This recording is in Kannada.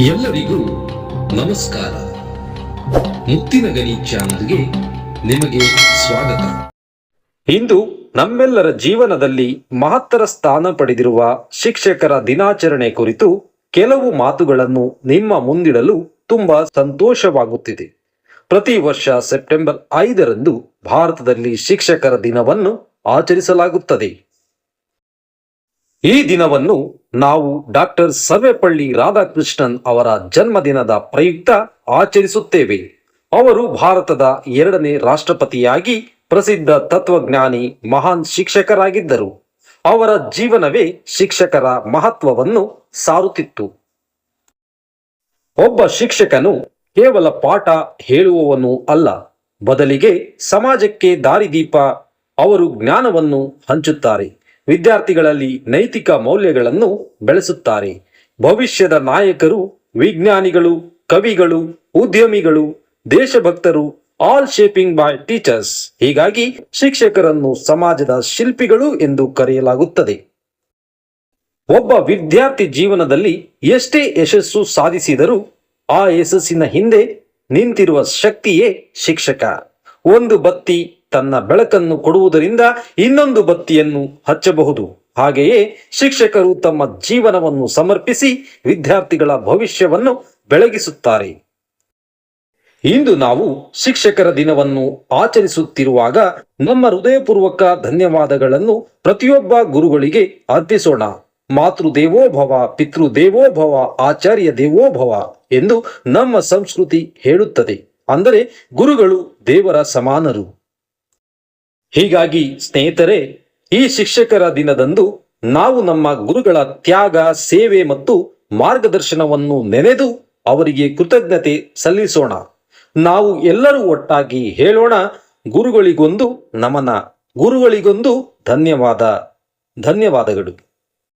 ಎಲ್ಲರಿಗೂ ನಮಸ್ಕಾರ. ಮುತ್ತಿನ ಗಣಿ ಚಾನಲ್ಗೆ ನಿಮಗೆ ಸ್ವಾಗತ. ಇಂದು ನಮ್ಮೆಲ್ಲರ ಜೀವನದಲ್ಲಿ ಮಹತ್ತರ ಸ್ಥಾನ ಪಡೆದಿರುವ ಶಿಕ್ಷಕರ ದಿನಾಚರಣೆ ಕುರಿತು ಕೆಲವು ಮಾತುಗಳನ್ನು ನಿಮ್ಮ ಮುಂದಿಡಲು ತುಂಬಾ ಸಂತೋಷವಾಗುತ್ತಿದೆ. ಪ್ರತಿ ವರ್ಷ ಸೆಪ್ಟೆಂಬರ್ ಐದರಂದು ಭಾರತದಲ್ಲಿ ಶಿಕ್ಷಕರ ದಿನವನ್ನು ಆಚರಿಸಲಾಗುತ್ತದೆ. ಈ ದಿನವನ್ನು ನಾವು ಡಾಕ್ಟರ್ ಸರ್ವೆಪಳ್ಳಿ ರಾಧಾಕೃಷ್ಣನ್ ಅವರ ಜನ್ಮದಿನದ ಪ್ರಯುಕ್ತ ಆಚರಿಸುತ್ತೇವೆ. ಅವರು ಭಾರತದ ಎರಡನೇ ರಾಷ್ಟ್ರಪತಿಯಾಗಿ ಪ್ರಸಿದ್ಧ ತತ್ವಜ್ಞಾನಿ, ಮಹಾನ್ ಶಿಕ್ಷಕರಾಗಿದ್ದರು. ಅವರ ಜೀವನವೇ ಶಿಕ್ಷಕರ ಮಹತ್ವವನ್ನು ಸಾರುತ್ತಿತ್ತು. ಒಬ್ಬ ಶಿಕ್ಷಕನು ಕೇವಲ ಪಾಠ ಹೇಳುವವನು ಅಲ್ಲ, ಬದಲಿಗೆ ಸಮಾಜಕ್ಕೆ ದಾರಿದೀಪ, ಅವರು ಜ್ಞಾನವನ್ನು ಹಂಚುತ್ತಾರೆ. ವಿದ್ಯಾರ್ಥಿಗಳಲ್ಲಿ ನೈತಿಕ ಮೌಲ್ಯಗಳನ್ನು ಬೆಳೆಸುತ್ತಾರೆ. ಭವಿಷ್ಯದ ನಾಯಕರು, ವಿಜ್ಞಾನಿಗಳು, ಕವಿಗಳು, ಉದ್ಯಮಿಗಳು, ದೇಶಭಕ್ತರು ಆಲ್ ಶೇಪಿಂಗ್ ಬೈ ಟೀಚರ್ಸ್ ಹೀಗಾಗಿ ಶಿಕ್ಷಕರನ್ನು ಸಮಾಜದ ಶಿಲ್ಪಿಗಳು ಎಂದು ಕರೆಯಲಾಗುತ್ತದೆ. ಒಬ್ಬ ವಿದ್ಯಾರ್ಥಿ ಜೀವನದಲ್ಲಿ ಎಷ್ಟೇ ಯಶಸ್ಸು ಸಾಧಿಸಿದರೂ ಆ ಯಶಸ್ಸಿನ ಹಿಂದೆ ನಿಂತಿರುವ ಶಕ್ತಿಯೇ ಶಿಕ್ಷಕ. ಒಂದು ಬತ್ತಿ ತನ್ನ ಬೆಳಕನ್ನು ಕೊಡುವುದರಿಂದ ಇನ್ನೊಂದು ಬತ್ತಿಯನ್ನು ಹಚ್ಚಬಹುದು. ಹಾಗೆಯೇ ಶಿಕ್ಷಕರು ತಮ್ಮ ಜೀವನವನ್ನು ಸಮರ್ಪಿಸಿ ವಿದ್ಯಾರ್ಥಿಗಳ ಭವಿಷ್ಯವನ್ನು ಬೆಳಗಿಸುತ್ತಾರೆ. ಇಂದು ನಾವು ಶಿಕ್ಷಕರ ದಿನವನ್ನು ಆಚರಿಸುತ್ತಿರುವಾಗ ನಮ್ಮ ಹೃದಯಪೂರ್ವಕ ಧನ್ಯವಾದಗಳನ್ನು ಪ್ರತಿಯೊಬ್ಬ ಗುರುಗಳಿಗೆ ಅರ್ಪಿಸೋಣ. ಮಾತೃ ದೇವೋಭವ ಪಿತೃ ದೇವೋಭವ ಆಚಾರ್ಯ ದೇವೋಭವ ಎಂದು ನಮ್ಮ ಸಂಸ್ಕೃತಿ ಹೇಳುತ್ತದೆ. ಅಂದರೆ ಗುರುಗಳು ದೇವರ ಸಮಾನರು. ಹೀಗಾಗಿ ಸ್ನೇಹಿತರೆ, ಈ ಶಿಕ್ಷಕರ ದಿನದಂದು ನಾವು ನಮ್ಮ ಗುರುಗಳ ತ್ಯಾಗ, ಸೇವೆ ಮತ್ತು ಮಾರ್ಗದರ್ಶನವನ್ನು ನೆನೆದು ಅವರಿಗೆ ಕೃತಜ್ಞತೆ ಸಲ್ಲಿಸೋಣ. ನಾವು ಎಲ್ಲರೂ ಒಟ್ಟಾಗಿ ಹೇಳೋಣ, ಗುರುಗಳಿಗೊಂದು ನಮನ, ಗುರುಗಳಿಗೊಂದು ಧನ್ಯವಾದ. ಧನ್ಯವಾದಗಳು.